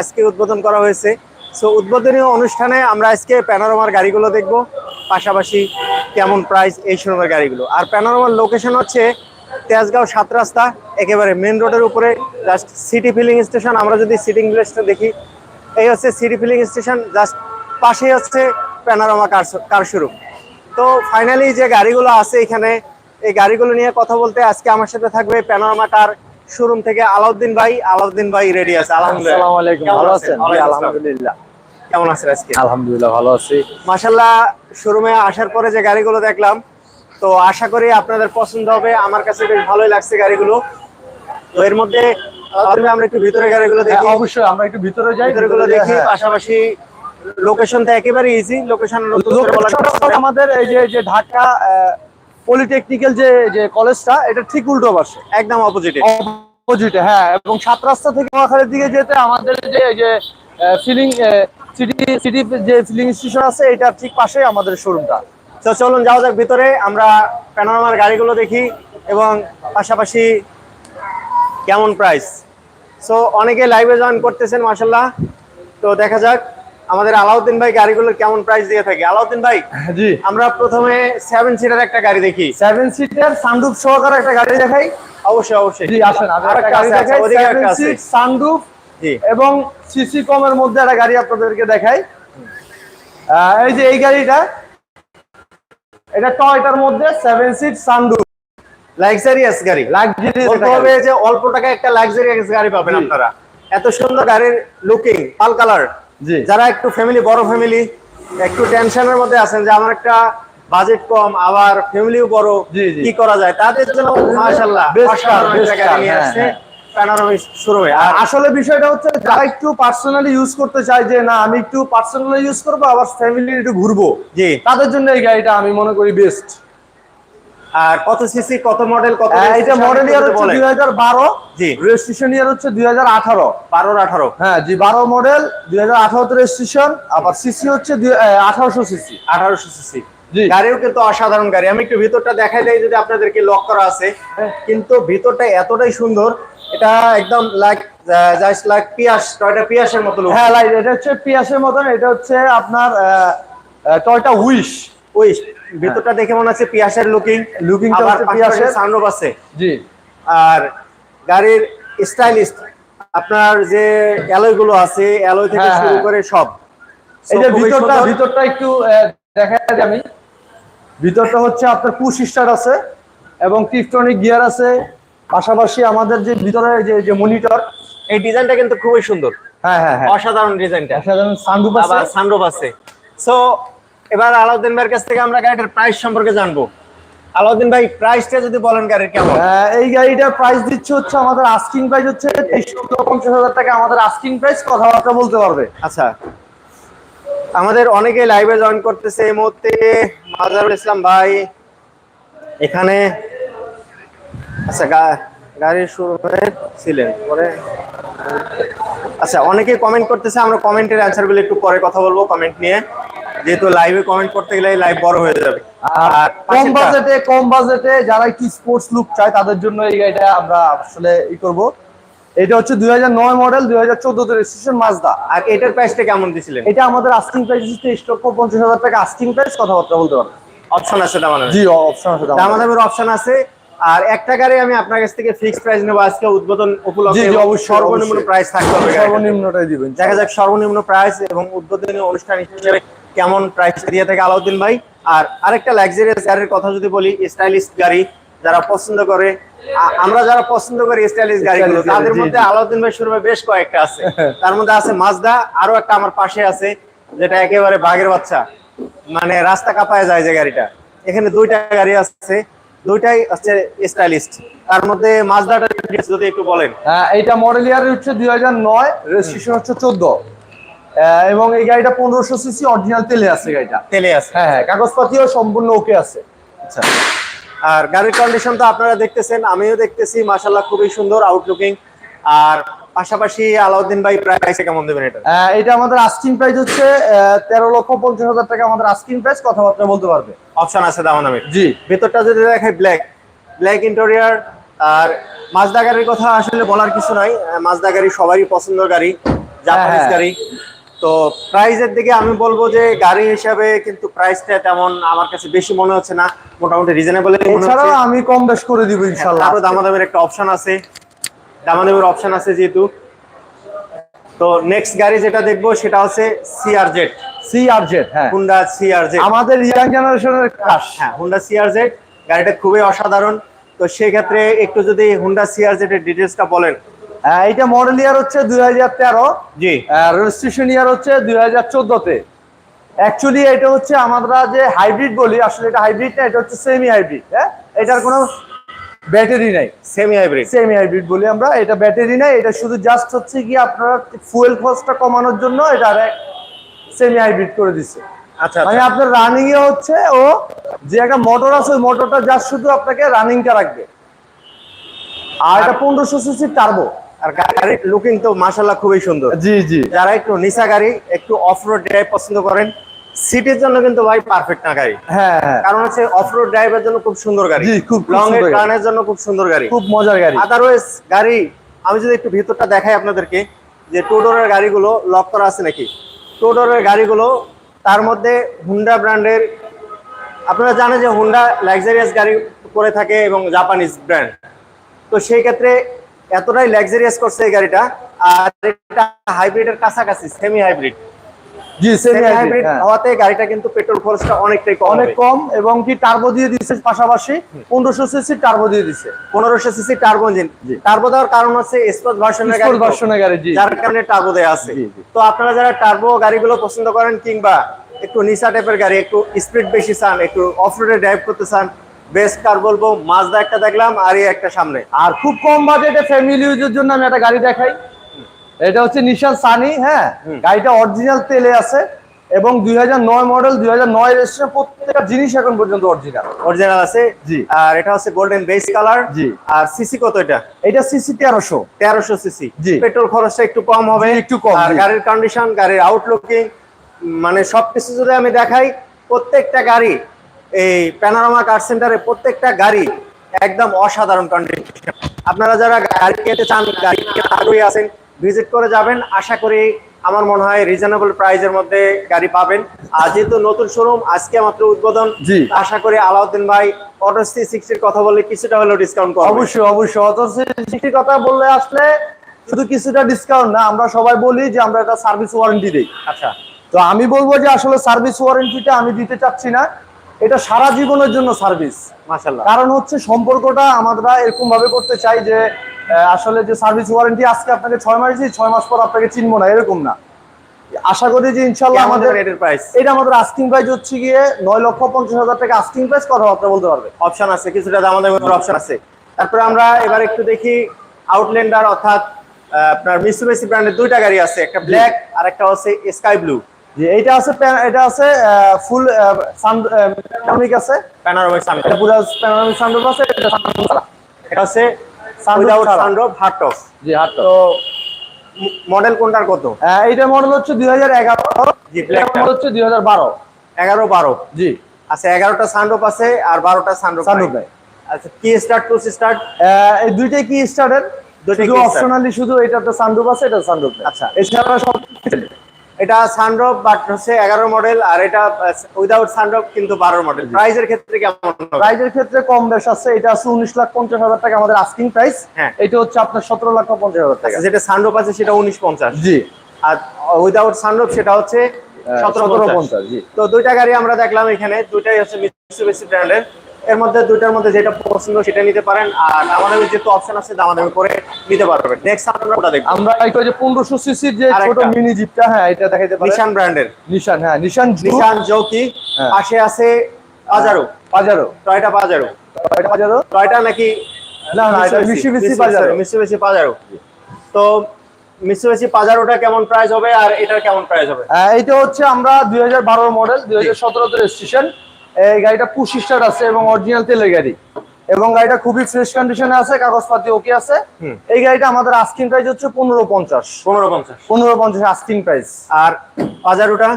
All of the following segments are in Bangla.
আজকে উদ্বোধন করা হয়েছে। সো উদ্বোধনী অনুষ্ঠানে আমরা আজকে প্যানোরামার গাড়িগুলো দেখব। পাশাপাশি কেমন প্রাইস এই শোরুমের গাড়িগুলো। আর প্যানোরামার লোকেশন হচ্ছে তেজগাঁও সাত রাস্তা, একেবারে মেন রোডের উপরে। জাস্ট সিটি ফিলিং স্টেশন আমরা যদি সিটিং প্লেসটা দেখি, এই হচ্ছে সিটি ফিলিং স্টেশন জাস্ট পাশেই হচ্ছে প্যানোরামা কার শোরুম তো ফাইনালি যে গাড়িগুলো আছে এখানে, এই গাড়িগুলো নিয়ে কথা বলতে আজকে আমার সাথে থাকবে প্যানোরামা কার শোরুম থেকে আলাউদ্দিন ভাই আলাউদ্দিন ভাই রেডি আছে আলহামদুলিল্লাহ। কেমন ভালো আছেন? আলহামদুলিল্লাহ। কেমন আজকে? আলহামদুলিল্লাহ ভালো আছি। মাশাল্লাহ শোরুমে আসার পরে যে গাড়িগুলো দেখলাম তো আশা করি আপনাদের পছন্দ হবে। আমার কাছে বেশ ভালোই লাগছে গাড়িগুলো। তো এর মধ্যে আমরা একটু ভিতরে গাড়িগুলো দেখি। হ্যাঁ, অবশ্যই আমরা একটু ভিতরে যাই ভিতরে গুলো ভিতরে দেখি হ্যাঁ। পাশাপাশি লোকেশনটা একেবারে ইজি লোকেশন আমাদের এই যে যে ঢাকা পলিটেকনিক্যাল যে যে কলেজটা, এটা ঠিক উল্টো পাশে, একদম অপোজিটে অপোজিটে হ্যাঁ এবং সাত রাস্তা থেকে নোয়াখালীর দিকে যেতে আমাদের যে যে ফিলিং সিটি সিটি যে ফিলিং স্টেশন আছে এটার ঠিক পাশে আমাদের শোরুমটা তো চলুন, যাওয়া যাক ভিতরে, আমরা প্যানোরামার গাড়িগুলো দেখি, এবং পাশাপাশি কেমন প্রাইস সো অনেকে লাইভে জয়েন করতেছেন মাসাল্লাহ তো দেখা যাক। আমাদের আলাউদ্দিন ভাই গাড়িগুলোর কেমন প্রাইস দিয়ে থাকে? আলাউদ্দিন ভাই জি। আমরা প্রথমে সেভেন সিটার একটা গাড়ি দেখি। সেভেন সিটার সানরুফ সহকারে একটা গাড়ি দেখাই। অবশ্যই অবশ্যই। জি আসেন সানরুফ জি। এবং সিসি কমের মধ্যে একটা গাড়ি আপনাদেরকে দেখাই। এই যে এই গাড়িটা এটা টয়টার মধ্যে সেভেন সিট সানরুফ লাক্সারিয়াস গাড়ি। লাক্সারিয়াস বলতে হবে যে অল্প টাকায় একটা লাক্সারিয়াস গাড়ি পাবেন আপনারা। এত সুন্দর গাড়ির লুকিং পাল কালার যারা একটু ফ্যামিলি বড় ফ্যামিলি একটু টেনশনের মধ্যে আছেন যে আমার একটা বাজেট কম আবার ফ্যামিলিও বড়। কি করা যায়? তাদের জন্য মাশাআল্লাহ হ্যাঁ, হ্যাঁ। আসলে বিষয়টা হচ্ছে যারা একটু পার্সোনালি ইউজ করতে চায় যে না আমি একটু পার্সোনালি ইউজ করব আবার ফ্যামিলি একটু ঘুরবো তাদের জন্য এই গাড়িটা আমি মনে করি বেস্ট আর কত সিসি কত মডেল কত এটা মডেল ইয়ার হচ্ছে দুই হাজার বারো জি। রেজিস্ট্রেশন ইয়ার হচ্ছে দুই হাজার আঠারো বারোর আঠারো হ্যাঁ জি বারো মডেল দুই হাজার আঠারোতে রেজিস্ট্রেশন আবার সিসি হচ্ছে আঠারোশো সিসি আঠারোশো সিসি জি। গাড়িও কিন্তু অসাধারণ গাড়ি আমি একটু ভিতরটা দেখাই দেয় যদি আপনাদেরকে লক করা আছে হ্যাঁ। কিন্তু ভিতরটা এতটাই সুন্দর এটা একদম like just like Prius Toyota পিয়াসের মতো। হ্যাঁ লাইক এটা হচ্ছে পিয়াসের মতন এটা হচ্ছে আপনার টয়টা উইশ ওই ভিতরটা দেখে মনে হচ্ছে পিয়াসের লুকিং হচ্ছে পিয়াসের। সানরূপ আছে। জি। আর গাড়ির স্টাইলিস্ট আপনার যে অ্যালয়গুলো আছে অ্যালয় থেকে হ্যাঁ, শুরু হ্যাঁ। করে সব। এই যে ভিতরটা ভিতরটা একটু দেখা যায় আমি। ভিতরটা হচ্ছে আপনার পুশ স্টার্ট আছে এবং টিপটনিক গিয়ার আছে। পাশাপাশি আমাদের যে ভিতরে যে যে মনিটর এই ডিজাইনটা কিন্তু খুবই সুন্দর। হ্যাঁ হ্যাঁ হ্যাঁ। অসাধারণ ডিজাইনটা অসাধারণ সানরুফ আছে। সানরূপ আছে। সো এবার আলাউদ্দিন ভাইয়ের কাছ থেকে আমরা গাড়িটার প্রাইস সম্পর্কে জানব। আলাউদ্দিন ভাই প্রাইসটা যদি বলেন গাড়ির কেমন? আহ, এই গাড়িটার প্রাইস দিচ্ছে হচ্ছে আমাদের আস্কিং প্রাইস হচ্ছে তেইশ পঞ্চাশ হাজার টাকা। আমাদের আস্কিং প্রাইস কথাবার্তা বলতে পারবে। আচ্ছা। আমাদের অনেকে লাইভে জয়েন করতেছে এই মুহূর্তে। মাজারুল ইসলাম ভাই এখানে। আচ্ছা গাড়ির শুরুতে ছিলেন পরে। আচ্ছা অনেকে কমেন্ট করতেছে আমরা কমেন্টের অ্যান্সারগুলো একটু পরে কথা বলব কমেন্ট নিয়ে। যেহেতু লাইভে কমেন্ট করতে গেলে লাইভ বড় হয়ে যাবে। আর কম বাজেটে কম বাজেটে যারা একটু স্পোর্টস লুক চায় তাদের জন্য এই গাড়িটা আমরা আসলে ই করব। এটা হচ্ছে দুই হাজার নয় মডেল দুই হাজার চোদ্দতে রেজিস্ট্রেশন মাজদা আর এটার প্রাইসটা কেমন দিছিলেন? এটা আমাদের আস্কিং প্রাইস হচ্ছে তেইশ লক্ষ পঞ্চাশ হাজার টাকা আস্কিং প্রাইস কথাবার্তা বলতে পারবে। অপশন আছে দাম জি অপশন আছে দাম। দামাদামের অপশন আছে। আর একটা গাড়ি আমি আপনার কাছ থেকে ফিক্স প্রাইস নেব। আজকে উদ্বোধন উপলক্ষে জি, অবশ্যই, সর্বনিম্ন প্রাইস থাকতে হবে সর্বনিম্নটাই দিবেন। দেখা যাক সর্বনিম্ন প্রাইস এবং উদ্বোধনী অনুষ্ঠান হিসেবে কেমন প্রাইস দিয়ে থাকে আলাউদ্দিন ভাই? আর আরেকটা লাক্সারিয়াস গাড়ির কথা যদি বলি স্টাইলিশ গাড়ি যারা পছন্দ করে আমরা যারা পছন্দ করি স্টাইলিশ গাড়িগুলো গাড়ি, তাদের মধ্যে আলাউদ্দিন ভাই শুরুমে বেশ কয়েকটা আছে। তার মধ্যে আছে মাজদা আরও একটা আমার পাশে আছে যেটা একেবারে বাঘের বাচ্চা। মানে রাস্তা কাঁপায় যায় যে গাড়িটা। এখানে দুইটা গাড়ি আছে দুইটাই হচ্ছে স্টাইলিস্ট তার মধ্যে মাজদাটা যদি একটু বলেন। হ্যাঁ, এইটা মডেল ইয়ার হচ্ছে দুই হাজার নয় রেজিস্ট্রেশন হচ্ছে চোদ্দ। এবং এই গাড়িটা পনেরোশো সিসি অরিজিনাল তেলে আছে গাড়িটা। তেলে আছে। হ্যাঁ হ্যাঁ কাগজপাতিও সম্পূর্ণ ওকে আছে। আচ্ছা। আর গাড়ির কন্ডিশন তো আপনারা দেখতেছেন আমিও দেখতেছি মাশাল্লাহ খুবই সুন্দর আউটলুকিং আর পাশাপাশি আলাউদ্দিন ভাই প্রাইসে কেমন দেবেন এটা? এটা আমাদের আস্কিং প্রাইস হচ্ছে তেরো লক্ষ পঞ্চাশ হাজার টাকা আমাদের আস্কিং প্রাইস কথাবার্তা বলতে পারবে। অপশন আছে দামানামের জি। ভেতরটা যদি দেখাই ব্ল্যাক ব্ল্যাক ইন্টেরিয়ার আর মাজদা গাড়ির কথা আসলে বলার কিছু নাই। মাজদা গাড়ি সবারই পছন্দের গাড়ি জাপানিজ হ্যাঁ। গাড়ি। তো প্রাইসের দিকে আমি বলব যে গাড়ি হিসাবে কিন্তু প্রাইসটা তেমন আমার কাছে বেশি মনে হচ্ছে না মোটামুটি রিজনেবল এছাড়াও আমি কম বেশ করে দিব ইনশাল্লাহ তারপর দামাদামের একটা অপশন আছে। দামাদামের অপশন আছে যেহেতু। তো নেক্সট গাড়ি যেটা দেখব সেটা হচ্ছে সিআরজেড সিআরজেড হ্যাঁ। হুন্ডা সিআরজেড আমাদের ইয়াং জেনারেশনের ক্রাশ হ্যাঁ হুন্ডা সিআরজেড গাড়িটা খুবই অসাধারণ। তো সেক্ষেত্রে একটু যদি হুন্ডা সিআরজেড এর ডিটেলসটা বলেন এটা মডেল ইয়ার হচ্ছে দুই হাজার তেরো। জি। রেজিস্ট্রেশন ইয়ার হচ্ছে দুই হাজার চোদ্দতে। অ্যাকচুয়ালি এটা হচ্ছে আমরা যে হাইব্রিড বলি আসলে এটা হাইব্রিড না এটা হচ্ছে সেমি হাইব্রিড হ্যাঁ? এটার কোনো ব্যাটারি নাই। সেমি হাইব্রিড সেমি হাইব্রিড বলি আমরা এটা ব্যাটারি নাই এটা শুধু জাস্ট হচ্ছে কি আপনারা ফুয়েল খরচটা কমানোর জন্য এটা আর সেমি হাইব্রিড করে দিচ্ছে আচ্ছা মানে। আপনার রানিং এ হচ্ছে ও যে একটা মোটর আছে ওই মোটরটা জাস্ট শুধু আপনাকে রানিংটা রাখবে। আর এটা পনেরোশো সিসি টার্বো আর গাড়ির লুকিং তো মাশাল্লাহ খুবই সুন্দর। জি জি। যারা একটু নিসা গাড়ি একটু অফ রোড ড্রাইভ পছন্দ করেন সিটির জন্য কিন্তু ভাই পারফেক্ট না গাড়ি। হ্যাঁ হ্যাঁ। কারণ হচ্ছে অফ রোড ড্রাইভের জন্য খুব সুন্দর গাড়ি। খুব- খুব লং এর সুন্দর গাড়ি। টার্নের জন্য খুব সুন্দর গাড়ি। খুব মজার গাড়ি। আদারওয়াইজ গাড়ি আমি যদি একটু ভিতরটা দেখাই আপনাদেরকে যে টোডোরের গাড়িগুলো লক করা আছে নাকি? টোডোরের গাড়িগুলো তার মধ্যে হুন্ডা ব্র্যান্ডের আপনারা জানেন যে হুন্ডা লাক্সারিয়াস গাড়ি করে থাকে এবং জাপানিজ ব্র্যান্ড তো সেই ক্ষেত্রে এতটাই লাক্সারিয়াস করছে এই গাড়িটা আর এটা হাইব্রিডের কাছাকাছি সেমি হাইব্রিড জি সেমি হাইব্রিড হাইব্রিড হওয়াতে গাড়িটা কিন্তু পেট্রোল খরচটা অনেকটাই কম অনেক কম এবং কি টার্বো দিয়ে দিচ্ছে পাশাপাশি? পনেরোশো সিসি টার্বো দিয়ে দিচ্ছে পনেরোশো সিসি টার্বো ইঞ্জিন টার্বো দেওয়ার কারণ হচ্ছে স্পোর্টস ভার্সনের গাড়ি ভার্সনের গাড়ি জি। যার কারণে টার্বো দেয়া আছে। তো আপনারা যারা টার্বো গাড়িগুলো পছন্দ করেন কিংবা একটু নিসা টাইপের গাড়ি একটু স্পিড বেশি চান একটু অফ রোডে ড্রাইভ করতে চান বেস্ট কার বলব মাজদা একটা দেখলাম আর এই একটা সামনে। আর খুব কম বাজেটে ফ্যামিলি ইউজের জন্য আমি একটা গাড়ি দেখাই। এটা হচ্ছে নিশান সানি হ্যাঁ। গাড়িটা অরিজিনাল তেলে আছে এবং দুই মডেল দুই হাজার নয় রেজিস্ট্রেশন প্রত্যেকটা জিনিস এখন পর্যন্ত অরিজিনাল অরিজিনাল আছে। জি। আর এটা হচ্ছে গোল্ডেন বেস কালার জি। আর সিসি কত এটা? এটা সিসি তেরোশো। তেরোশো সিসি জি। পেট্রোল খরচটা একটু কম হবে। একটু কম, আর গাড়ির কন্ডিশন গাড়ির আউটলুকিং মানে সবকিছু যদি আমি দেখাই প্রত্যেকটা গাড়ি এই প্যানারোমা কার সেন্টারে প্রত্যেকটা গাড়ি একদম অসাধারণ কন্ডিশন আপনারা যারা গাড়ি কিনতে চান গাড়ি আগ্রহী আছেন ভিজিট করে যাবেন। আশা করি আমার মনে হয় রিজনেবল প্রাইসের মধ্যে গাড়ি পাবেন। আর যেহেতু নতুন শোরুম আজকে মাত্র উদ্বোধন আশা করি আলাউদ্দিন ভাই অটো সি সিক্সটির কথা বলে কিছুটা হলেও ডিসকাউন্ট করবে। অবশ্যই অবশ্যই। অথচ সিক্সটি কথা বললে আসলে শুধু কিছুটা ডিসকাউন্ট না আমরা সবাই বলি যে আমরা একটা সার্ভিস ওয়ারেন্টি দিই। আচ্ছা। তো আমি বলব যে আসলে সার্ভিস ওয়ারেন্টিটা আমি দিতে চাচ্ছি না। এটা সারা জীবনের জন্য সার্ভিস। মাশাল্লাহ কারণ হচ্ছে সম্পর্কটা আমরা এরকম ভাবে করতে চাই যে আসলে যে সার্ভিস ওয়ারেন্টি আজকে আপনাকে ছয় মাস দিই ছয় মাস পর আপনাকে চিনবো না এরকম না। আশা করি যে ইনশাল্লাহ আমাদের রেটের প্রাইস এটা আমাদের আস্কিং প্রাইস হচ্ছে গিয়ে নয় লক্ষ পঞ্চাশ হাজার টাকা আস্কিং প্রাইস কথা কথাবার্তা বলতে পারবে। অপশন আছে কিছুটা আমাদের অপশন আছে। তারপরে আমরা এবার একটু দেখি আউটল্যান্ডার অর্থাৎ আপনার মিসুবেসি ব্র্যান্ডের দুইটা গাড়ি আছে একটা ব্ল্যাক আর একটা হচ্ছে স্কাই ব্লু যে এটা আছে এটা আছে ফুল সানমিক আছে। প্যানারোমিক সামনে এটা পুরো প্যানোরামিক সানরুফ আছে এটা sunroof ছাড়া। এটা ছাড়া। সানরুফ হার্ড টপ জি হাট তো মডেল কোনটার কত? এইটা মডেল হচ্ছে দুই হাজার এগারো। জি, black টা। মডেল হচ্ছে দুই হাজার বারো। এগারো বারো। জি। আচ্ছা এগারোটা সানরুফ আছে আর বারোটা সানরুফ সানরুফ আচ্ছা কি স্টার্ট টু স্টার্ট আহ, এই দুইটাই কি স্টার্টের kickstart। অপশনালি শুধু এটাতে সানরুফ আছে এটা সানরুফ আচ্ছা। এছাড়া সব এটা সানরুফ বাট হচ্ছে এগারো মডেল আর এটা উইদাউট সানরুফ কিন্তু বারো মডেল প্রাইজের ক্ষেত্রে কেমন প্রাইজের ক্ষেত্রে কম বেশ আছে। এটা আছে উনিশ লাখ পঞ্চাশ হাজার টাকা আমাদের আস্কিং প্রাইস হ্যাঁ। এটা হচ্ছে আপনার সতেরো লাখ পঞ্চাশ হাজার টাকা। আচ্ছা, যেটা সানরুফ আছে সেটা উনিশ পঞ্চাশ। জি। আর উইদাউট সানরুফ সেটা হচ্ছে সতেরো পঞ্চাশ। জি। তো দুইটা গাড়ি আমরা দেখলাম এখানে। দুইটাই হচ্ছে ব্র্যান্ডের এর মধ্যে দুইটার মধ্যে যেটা পছন্দ সেটা নিতে পারেন আর আমাদের যেহেতু অপশন আছে দামাদামি করে নিতে পারবেন নেক্সট আমরা ওটা দেখব? আমরা এটা যে পনেরোশো সিসির যে ছোট মিনি জিপটা হ্যাঁ এটা দেখাইতে পারেন। নিশান ব্র্যান্ডের নিশান হ্যাঁ নিশান নিশান জৌকি হ্যাঁ। পাশে আছে পাজারো পাজারো টয়টা পাজারো এটা পাজারো টয়টা নাকি না, না, এটা Mitsubishi Pajero। মিসুবিশি পাজারো তো মিসুবিশি পাজারোটা কেমন প্রাইস হবে আর এটার কেমন প্রাইস হবে? আহ, এইটা হচ্ছে আমরা দুই হাজার বারো মডেল দুই হাজার সতেরোতে রেজিস্ট্রেশন এই গাড়িটা পুশ স্টার্ট আছে এবং অরিজিনাল তেলের গাড়ি। এবং গাড়িটা খুবই ফ্রেশ কন্ডিশনে আছে কাগজপাতি ওকে আছে। এই গাড়িটা আমাদের আস্কিং প্রাইস হচ্ছে পনেরো পঞ্চাশ। পনেরো পঞ্চাশ। পনেরো পঞ্চাশ আস্কিং প্রাইস আর পাজারোটা?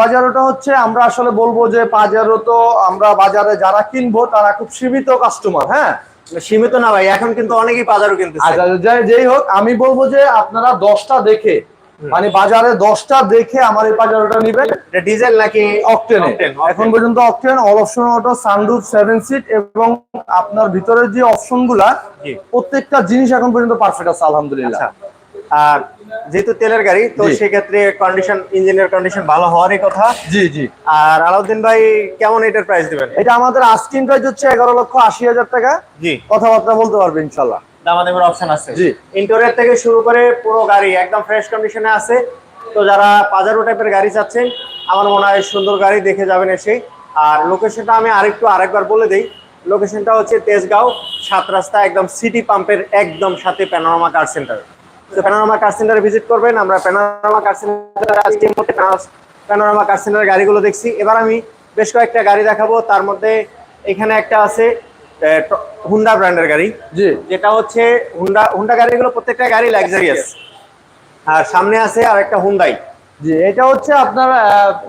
পাজারোটা হচ্ছে আমরা আসলে বলব যে পাজারো তো আমরা বাজারে যারা কিনবো তারা খুব সীমিত কাস্টমার হ্যাঁ? সীমিত না ভাই এখন কিন্তু অনেকেই পাজারো কিনতেছে। আচ্ছা যাই যেই হোক আমি বলব যে আপনারা দশটা দেখে মানে বাজারে দশটা দেখে আমার এই পাজারোটা এটা ডিজেল নাকি অকটেনে এখন। পর্যন্ত octane all option auto sunroof seven seat এবং আপনার ভিতরের যে অপশনগুলা প্রত্যেকটা জিনিস এখন পর্যন্ত পারফেক্ট আছে আলহামদুলিল্লাহ। আচ্ছা। আর যেহেতু তেলের গাড়ি তো সেক্ষেত্রে কন্ডিশন ইঞ্জিনের কন্ডিশন ভালো হওয়ারই কথা। জি জি। আর আলাউদ্দিন ভাই কেমন এটার প্রাইস দিবেন? এটা আমাদের আস্কিং প্রাইস হচ্ছে এগারো লক্ষ আশি হাজার টাকা। জি। কথাবার্তা বলতে পারবে ইনশাল্লাহ। দামাদামের অপশন আছে। জি। ইন্টোরিয়র থেকে শুরু করে পুরো গাড়ি একদম ফ্রেশ কন্ডিশনে আছে। তো যারা পাজারো টাইপের গাড়ি চাচ্ছেন আমার মনে হয় সুন্দর গাড়ি দেখে যাবেন এসে। আর লোকেশনটা আমি আরেকটু আরেকবার বলে দিই। লোকেশনটা হচ্ছে তেজগাঁও সাত রাস্তা একদম সিটি পাম্পের একদম সাথে প্যানোরামা কার সেন্টার তো প্যানোরামা কার সেন্টারে ভিজিট করবেন আমরা প্যানোরামা কার সেন্টারে আজকে প্যানোরামা কার সেন্টারের গাড়িগুলো দেখছি। এবার আমি বেশ কয়েকটা গাড়ি দেখাবো। তার মধ্যে এখানে একটা আছে হুন্ডা ব্র্যান্ডের গাড়ি। জি। যেটা হচ্ছে হুন্ডা হুন্ডা গাড়িগুলো প্রত্যেকটা গাড়ি লাক্সারিয়াস আর সামনে আছে আর একটা হুন্ডাই জি এটা হচ্ছে আপনার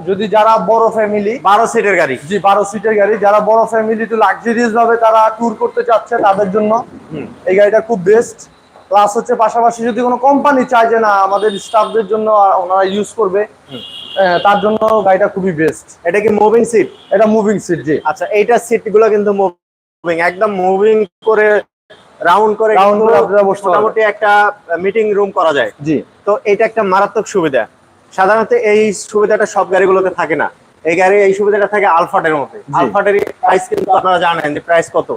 যদি যারা বড় ফ্যামিলি বারো সিটের গাড়ি। জি বারো সিটের গাড়ি যারা বড় ফ্যামিলি তো লাক্সারিয়াস ভাবে তারা ট্যুর করতে চাচ্ছে তাদের জন্য এই গাড়িটা খুব বেস্ট প্লাস হচ্ছে পাশাপাশি যদি কোনো কোম্পানি চায় যে না আমাদের স্টাফদের জন্য ওনারা ইউজ করবে তার জন্য গাড়িটা খুবই বেস্ট এটা কি মুভিং সিট এটা মুভিং সিট জি। আচ্ছা এইটা সিটগুলো কিন্তু মুভিং একদম মুভিং করে রাউন্ড করে Round করে আপনারা বসতে মোটামুটি একটা মিটিং রুম করা যায়। জি। তো এটা একটা মারাত্মক সুবিধা। সাধারণত এই সুবিধাটা সব গাড়িগুলোতে থাকে না। এই গাড়ি এই সুবিধাটা থাকে আলফাটের মধ্যে। আলফাটের প্রাইস কিন্তু আপনারা জানেন যে প্রাইস কত।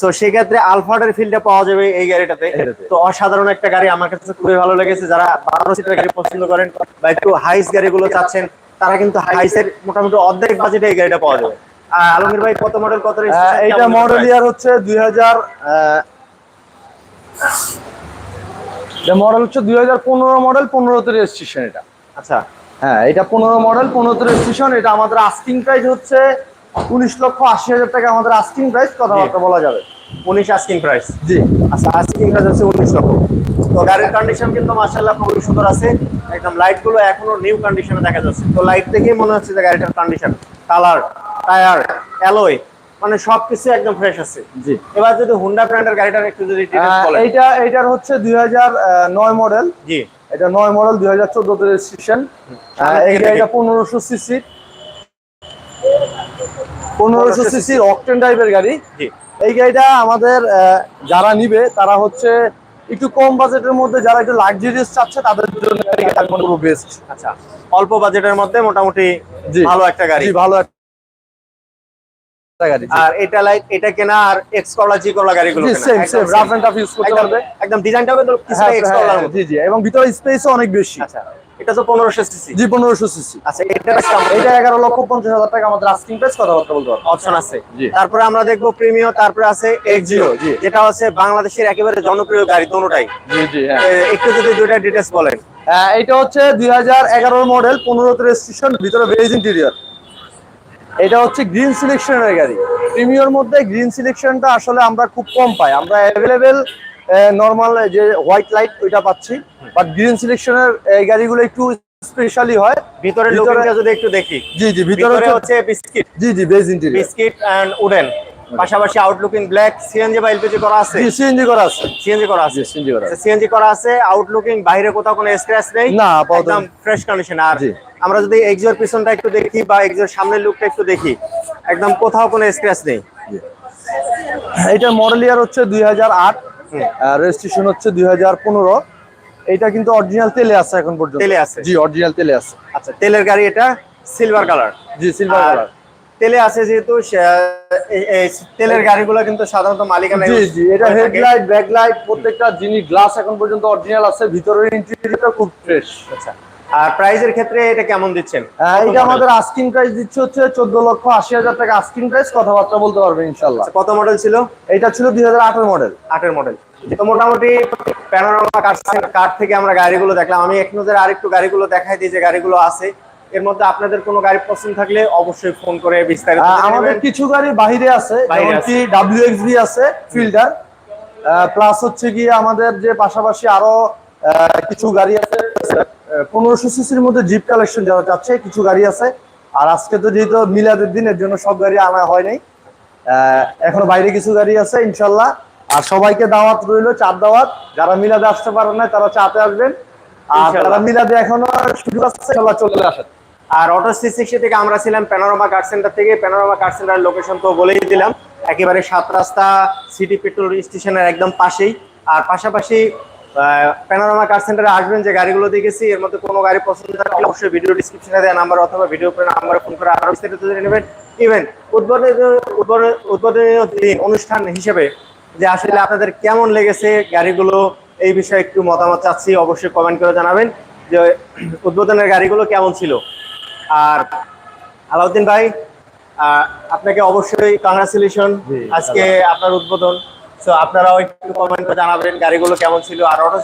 সো সেক্ষেত্রে আলফাটের ফিল্ডটা পাওয়া যাবে এই গাড়িটাতে। তো অসাধারণ একটা গাড়ি আমার কাছে খুবই ভালো লেগেছে। যারা বারো সিটের গাড়ি পছন্দ করেন বা একটু হাইস গাড়িগুলো চাচ্ছেন তারা কিন্তু হাইসের মোটামুটি অর্ধেক বাজেটে এই গাড়িটা পাওয়া যাবে। আলমগীর ভাই কত মডেল কত এইটা মডেল ইয়ার হচ্ছে দুই হাজার মডেল হচ্ছে দুই হাজার পনেরো মডেল পনেরোতে রেজিস্ট্রেশন এটা। আচ্ছা। হ্যাঁ এটা পনেরো মডেল পনেরোতে রেজিস্ট্রেশন এটা আমাদের আস্কিং প্রাইস হচ্ছে উনিশ লক্ষ আশি হাজার টাকা আমাদের আস্কিং প্রাইস কথাবার্তা বলা যাবে। উনিশ আস্কিং প্রাইস জি। আচ্ছা আস্কিং প্রাইস হচ্ছে উনিশ লক্ষ। তো গাড়ির কন্ডিশন কিন্তু মার্শাল্লাহ খুবই সুন্দর আছে। একদম লাইটগুলো এখনও নিউ কন্ডিশনে দেখা যাচ্ছে। তো লাইট দেখেই মনে হচ্ছে যে গাড়িটার কন্ডিশন কালার টায়ার অ্যালয় মানে সবকিছু একদম ফ্রেশ আছে। জি। এবার যদি হুন্ডা ব্র্যান্ডের গাড়িটার একটু যদি এইটা এইটার হচ্ছে দুই নয় মডেল জি। এটা নয় মডেল দুই হাজার চোদ্দতে রেজিস্ট্রেশন এই গাড়িটা। পনেরোশো সিসি পনেরোশো সিসির অকটেন টাইপের গাড়ি। জি। এই গাড়িটা আমাদের যারা নিবে তারা হচ্ছে একটু কম বাজেটের মধ্যে যারা একটু লাক্সারিয়াস চাচ্ছে তাদের জন্য গাড়িটা মনে বেস্ট আচ্ছা। অল্প বাজেটের মধ্যে মোটামুটি ভালো একটা গাড়ি। জি ভালো একটা গাড়ি আর এটা লাইক এটা কেনা আর এক্স করলা জি করলা গাড়িগুলো same same. Rough and tough use করতে পারবে। একদম ডিজাইনটাও কিন্তু কিছুটা এক্স করলার জি জি এবং ভিতরে স্পেসও অনেক বেশি। আচ্ছা। এটা তো পনেরোশো সিসি। জি পনেরোশো সিসি। আচ্ছা এটার এটা এগারো লক্ষ পঞ্চাশ হাজার টাকা আমাদের আস্কিং প্রাইস কথাবার্তা বলতে পারব অপশন আছে তারপরে আমরা দেখব প্রিমিও তারপরে আছে এক্সিও জি। যেটা হচ্ছে বাংলাদেশের একেবারে জনপ্রিয় গাড়ি দুটোটাই। জি জি হ্যাঁ। একটু যদি দুইটা ডিটেলস বলেন। এটা হচ্ছে দুই হাজার এগারোর মডেল পনেরোতে রেজিস্ট্রেশন ভিতরে ভেজ ইন্টেরিয়র এটা হচ্ছে গ্রিন সিলেকশনের গাড়ি। প্রিমিয়র মধ্যে গ্রিন সিলেকশনটা আসলে আমরা খুব কম পাই। আমরা অ্যাভেলেবেল নর্মাল যে হোয়াইট লাইট ওইটা পাচ্ছি বাট গ্রিন সিলেকশনের এই গাড়িগুলো একটু স্পেশালি হয়। ভিতরে লুকিংটা যদি একটু দেখি। জি জি ভিতরে হচ্ছে বিস্কিট জি জি beige interior biscuit and wooden পাশাপাশি আউটলুকিং ব্ল্যাক সিএনজি বা এলপিজি করা আছে? জি সিএনজি করা আছে। সিএনজি করা আছে। সিএনজি করা আছে। সিএনজি করা আছে আউটলুকিং বাইরে কোথাও কোনো স্ক্র্যাচ নেই। না, একদম ফ্রেশ কন্ডিশন আর জি। আমরা যদি এক্সিওর পিছনটা একটু দেখি বা এক্সিওর সামনের লুকটা একটু দেখি একদম কোথাও কোনো স্ক্র্যাচ নেই। এটা মডেল ইয়ার হচ্ছে দুই হাজার আট। রেজিস্ট্রেশন হচ্ছে দুই হাজার পনেরো। এটা কিন্তু অরিজিনাল তেলে আছে এখন পর্যন্ত। তেলে আছে? জি অরিজিনাল তেলে আছে। আচ্ছা তেলের গাড়ি এটা সিলভার কালার জি সিলভার কালার তেলে আছে যেহেতু তেলের গাড়িগুলো কিন্তু সাধারণত মালিকানা জি জি এটা হেডলাইট ব্যাকলাইট প্রত্যেকটা জিনিস গ্লাস এখন পর্যন্ত অরিজিনাল আছে। ভিতরের ইন্টেরিয়রটা খুব ফ্রেশ আচ্ছা। আর প্রাইজের ক্ষেত্রে এটা কেমন দিচ্ছেন? এটা আমাদের আস্কিং প্রাইস দিচ্ছে হচ্ছে চোদ্দ লক্ষ আশি হাজার টাকা আস্কিং প্রাইস কথাবার্তা বলতে পারবে ইনশাল্লাহ আচ্ছা, কত মডেল ছিল? এটা ছিল দুই হাজার আঠারো মডেল আটের মডেল তো মোটামুটি প্যানোরামা কার থেকে আমরা গাড়িগুলো দেখলাম। আমি এক নজরে আরেকটু গাড়িগুলো দেখাই দিই যে গাড়িগুলো আছে। এর মধ্যে আপনাদের কোনো গাড়ি পছন্দ থাকলে অবশ্যই ফোন করে বিস্তারিত আমাদের কিছু গাড়ি বাহিরে আছে বাইরে যেমন কি ডাব্লিউ আছে ফিল্ডার প্লাস হচ্ছে কি আমাদের যে পাশাপাশি আরও আহ, কিছু গাড়ি আছে পনেরোশো সিসির মধ্যে জিপ কালেকশন যারা চাচ্ছে কিছু গাড়ি আছে। আর আজকে তো যেহেতু মিলাদের দিন এর জন্য সব গাড়ি আনা হয় নাই। এখনও বাইরে কিছু গাড়ি আছে ইনশাল্লাহ। আর সবাইকে দাওয়াত রইল চার দাওয়াত। যারা মিলাদে আসতে পারেন না তারা চাতে আসবেন। আর। যারা মিলাদে এখনও সুযোগ আছে ইনশাল্লাহ চলে আসেন। আর অটো সি সিক্সটি থেকে আমরা ছিলাম প্যানোরামা কার সেন্টার থেকে। প্যানোরামা কার সেন্টারের লোকেশন তো বলেই দিলাম। একেবারে সাত রাস্তা সিটি পেট্রোল স্টেশনের একদম পাশেই। আর পাশাপাশি প্যানোরামা কার সেন্টারে আসবেন যে গাড়িগুলো দেখেছি এর মধ্যে কোনো গাড়ি পছন্দ থাকলে অবশ্যই ভিডিও ডিসক্রিপশনে দেওয়া নাম্বার অথবা ভিডিও নাম্বারে ফোন করে আরও বিস্তারিত জেনে নেবেন। ইভেন উদ্বোধনী উদ্বোধনী উদ্বোধনীয় দিন অনুষ্ঠান হিসেবে যে আসলে আপনাদের কেমন লেগেছে গাড়িগুলো এই বিষয়ে একটু মতামত চাচ্ছি অবশ্যই কমেন্ট করে জানাবেন যে উদ্বোধনের গাড়িগুলো কেমন ছিল। আর আলাউদ্দিন ভাই আহ, আপনাকে অবশ্যই কংগ্রাচুলেশন আজকে আপনার উদ্বোধন। সো আপনারাও একটু কমেন্ট করে জানাবেন গাড়িগুলো কেমন ছিল। আর অটো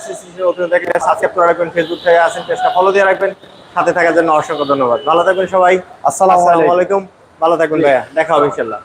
সাবস্ক্রাইব করে রাখবেন ফেসবুক থেকে আসেন পেজটা ফলো দিয়ে রাখবেন। সাথে থাকার জন্য অসংখ্য ধন্যবাদ। ভালো থাকবেন সবাই। আসসালামু। আলাইকুম। ভালো থাকবেন ভাইয়া। দেখা হবে ইনশাল্লাহ